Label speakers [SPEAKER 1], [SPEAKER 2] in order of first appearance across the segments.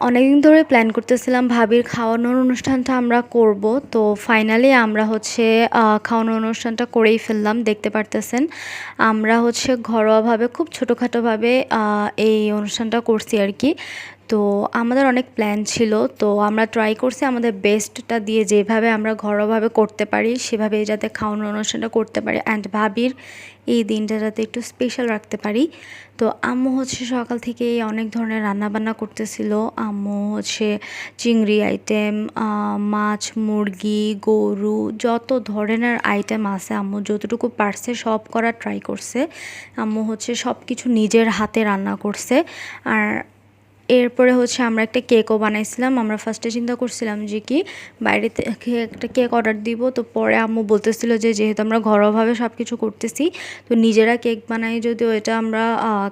[SPEAKER 1] অনেকদিন ধরে প্ল্যান করতেছিলাম ভাবির খাওয়ানোর অনুষ্ঠানটা আমরা করব। তো ফাইনালি আমরা হচ্ছে খাওয়ানোর অনুষ্ঠানটা করেই ফেললাম, দেখতে পারতেছেন। আমরা হচ্ছে ঘরোয়াভাবে, খুব ছোটোখাটোভাবে এই অনুষ্ঠানটা করছি আর কি। তো আমাদের অনেক প্ল্যান ছিল, তো আমরা ট্রাই করছি আমাদের বেস্টটা দিয়ে যেভাবে আমরা ঘরোয়াভাবে করতে পারি সেভাবে যাতে খাওয়ানোর অনুষ্ঠানটা করতে পারি অ্যান্ড ভাবির এই দিনটা যাতে একটু স্পেশাল রাখতে পারি। তো আম্মু হচ্ছে সকাল থেকেই অনেক ধরনের রান্নাবান্না করতেছিল। আম্মু হচ্ছে চিংড়ি আইটেম মাছ, মুরগি, গরু, যত ধরনের আইটেম আছে আম্মু, যতটুকু পারছে সব করা ট্রাই করছে। আম্মু হচ্ছে সব কিছু নিজের হাতে রান্না করছে। আর এরপরে হচ্ছে আমরা একটা কেকও বানাইছিলাম। আমরা ফার্স্টে চিন্তা করছিলাম যে কি, বাইরে থেকে একটা কেক অর্ডার দিব। তো পরে আম্মু বলতেছিল যে যেহেতু আমরা ঘরোয়াভাবে সব কিছু করতেছি, তো নিজেরা কেক বানাই, যদি ওইটা আমরা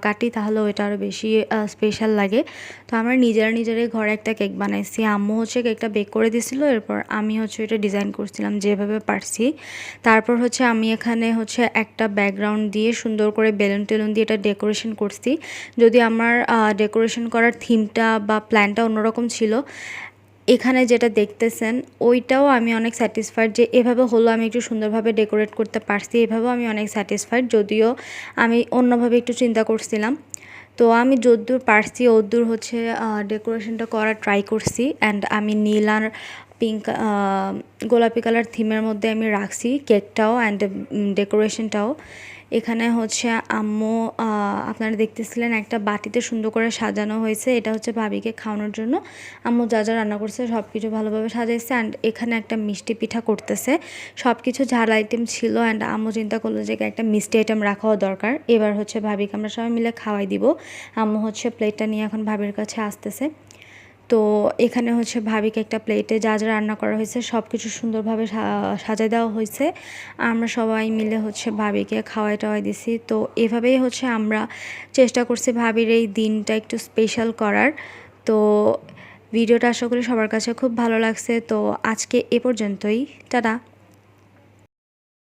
[SPEAKER 1] কাটি তাহলে ওইটা আরও বেশি স্পেশাল লাগে। তো আমরা নিজেরা নিজেরাই ঘরে একটা কেক বানাইছি। আম্মু হচ্ছে কেকটা বেক করে দিছিল, এরপর আমি হচ্ছে এটা ডিজাইন করছিলাম যেভাবে পারছি। তারপর হচ্ছে আমি এখানে হচ্ছে একটা ব্যাকগ্রাউন্ড দিয়ে সুন্দর করে বেলুন টেলুন দিয়ে এটা ডেকোরেশন করছি। যদি আমার ডেকোরেশন করার থিমটা বা প্ল্যানটা অন্যরকম ছিল। এখানে যেটা দেখতেছেন, ওইটাও আমি অনেক স্যাটিসফাইড যে এভাবে হলো, আমি একটু সুন্দরভাবে ডেকোরেট করতে পারছি, এভাবেও আমি অনেক স্যাটিসফাইড, যদিও আমি অন্যভাবে একটু চিন্তা করছিলাম। তো আমি যদ্দূর পারছি ওদ্দূর হচ্ছে ডেকোরেশনটা করার ট্রাই করছি অ্যান্ড আমি নীল আর পিঙ্ক গোলাপি কালার থিমের মধ্যে আমি রাখছি কেকটাও অ্যান্ড ডেকোরেশনটাও এখানে হচ্ছে আম্মু আপনারা দেখতেছিলেন একটা বাটিতে সুন্দর করে সাজানো হয়েছে, এটা হচ্ছে ভাবিকে খাওয়ানোর জন্য। আম্মু যা যা রান্না করছে সব কিছু ভালোভাবে সাজাইছে অ্যান্ড এখানে একটা মিষ্টি পিঠা করতেছে। সব কিছু ঝাল আইটেম ছিল অ্যান্ড আম্মু চিন্তা করল যে একটা মিষ্টি আইটেম রাখাও দরকার। এবার হচ্ছে ভাবিকে আমরা সবাই মিলে খাওয়াই দিব। আম্মু হচ্ছে প্লেটটা নিয়ে এখন ভাবির কাছে আসতেছে। তো এখানে হচ্ছে ভাবিকে একটা প্লেটে যা যা রান্না করা হয়েছে সব কিছু সুন্দরভাবে সাজায় দেওয়া হয়েছে। আমরা সবাই মিলে হচ্ছে ভাবিকে খাওয়াই টাওয়াই দিছি। তো এভাবেই হচ্ছে আমরা চেষ্টা করছি ভাবির এই দিনটা একটু স্পেশাল করার। তো ভিডিওটা আশা করি সবার কাছে খুব ভালো লাগছে। তো আজকে এ পর্যন্তই। টাটা!